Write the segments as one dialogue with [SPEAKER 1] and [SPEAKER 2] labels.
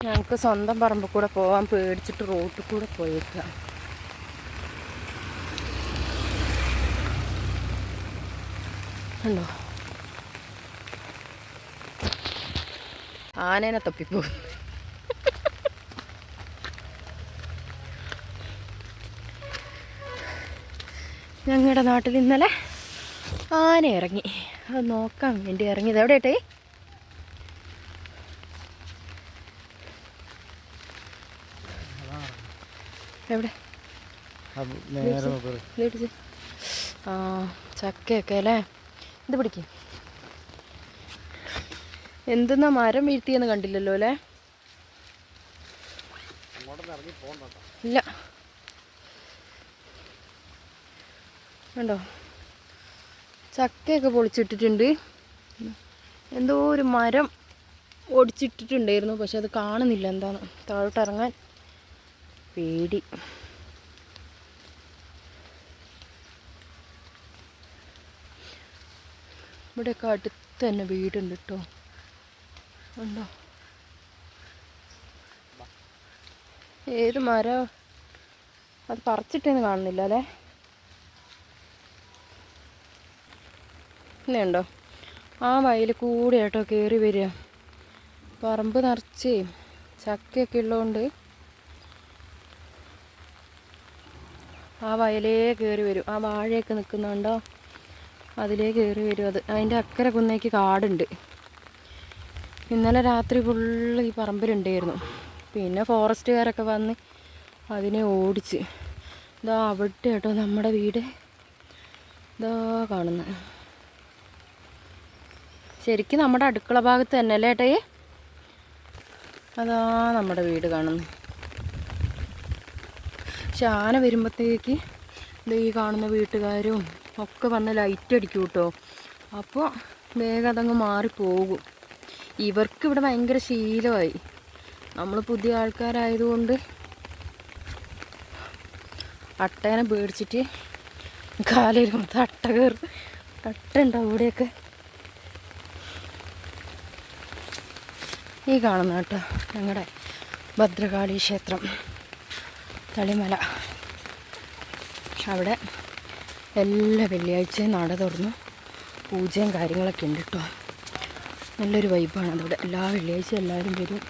[SPEAKER 1] ഞങ്ങൾക്ക് സ്വന്തം പറമ്പ് കൂടെ പോവാൻ പേടിച്ചിട്ട് റോട്ടിൽ കൂടെ പോയേക്കുക ഉണ്ടോ ആനേനെ തപ്പിപ്പോകും ഞങ്ങളുടെ നാട്ടിൽ ഇന്നലെ ആന ഇറങ്ങി അത് നോക്കാൻ വേണ്ടി ഇറങ്ങിയത്. എവിടെ ഏട്ടേ എവിടെ?
[SPEAKER 2] നേരെ നോക്കൂ
[SPEAKER 1] ഇടിച്ച് ആ ചക്കയൊക്കെ അല്ലേ? ഇത് പിടിക്ക്. എന്തെന്നാ മരം വീഴ്ത്തിയെന്ന് കണ്ടില്ലല്ലോ അല്ലേ? ഇല്ല. കണ്ടോ? ചക്കയൊക്കെ പൊളിച്ചിട്ടിട്ടുണ്ട്. എന്തോ ഒരു മരം ഓടിച്ചിട്ടിട്ടുണ്ടായിരുന്നു പക്ഷെ അത് കാണുന്നില്ല. എന്താണ് താഴോട്ട് ഇറങ്ങാൻ പേടി. ഇവിടെയൊക്കെ അടുത്ത് തന്നെ വീടുണ്ട് കേട്ടോ ഉണ്ടോ? ഏത് മരം? അത് പറിച്ചിട്ടേന്ന് കാണുന്നില്ല അല്ലേ? ഉണ്ടോ? ആ വയൽ കൂടെ കേട്ടോ കയറി വരിക. പറമ്പ് നിറച്ച് ചക്കയൊക്കെ ഉള്ളതുകൊണ്ട് ആ വയലേ കയറി വരും. ആ വാഴയൊക്കെ നിൽക്കുന്നുണ്ടോ അതിലേ കയറി വരും അത്. അതിന്റെ അക്കരെ കുന്നേക്ക് കാടുണ്ട്. ഇന്നലെ രാത്രി ഫുള്ള് ഈ പറമ്പിലുണ്ടായിരുന്നു. പിന്നെ ഫോറസ്റ്റുകാരൊക്കെ വന്ന് അതിനെ ഓടിച്ച്. ഇതാ അവിടെ കേട്ടോ നമ്മുടെ വീട്. ഇതാ കാണുന്നത് ശരിക്കും നമ്മുടെ അടുക്കള ഭാഗത്ത് തന്നെ അല്ലേ അതാ നമ്മുടെ വീട് കാണുന്നു. പക്ഷെ ആന വരുമ്പോഴത്തേക്ക് ഈ കാണുന്ന വീട്ടുകാരും ഒക്കെ വന്ന് ലൈറ്റ് അടിക്കും കേട്ടോ. അപ്പോൾ വേഗം അതങ്ങ് മാറിപ്പോകും. ഇവർക്ക് ഇവിടെ ഭയങ്കര ശീലമായി. നമ്മൾ പുതിയ ആൾക്കാരായതുകൊണ്ട് അട്ടേനെ പേടിച്ചിട്ട് മൊത്തം അട്ട കയറും. അട്ട ഉണ്ടാവും ഇവിടെയൊക്കെ? ഈ കാണുന്ന കേട്ടോ ഞങ്ങളുടെ ഭദ്രകാളി ക്ഷേത്രം. തളിമല. അവിടെ എല്ലാ വെള്ളിയാഴ്ചയും നട തുറന്നു. പൂജയും കാര്യങ്ങളൊക്കെ ഉണ്ട് കേട്ടോ. നല്ലൊരു വൈബാണ് അതവിടെ. എല്ലാ വെള്ളിയാഴ്ചയും എല്ലാവരും വരും.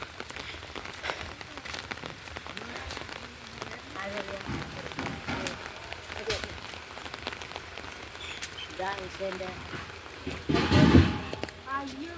[SPEAKER 3] അയ്യോ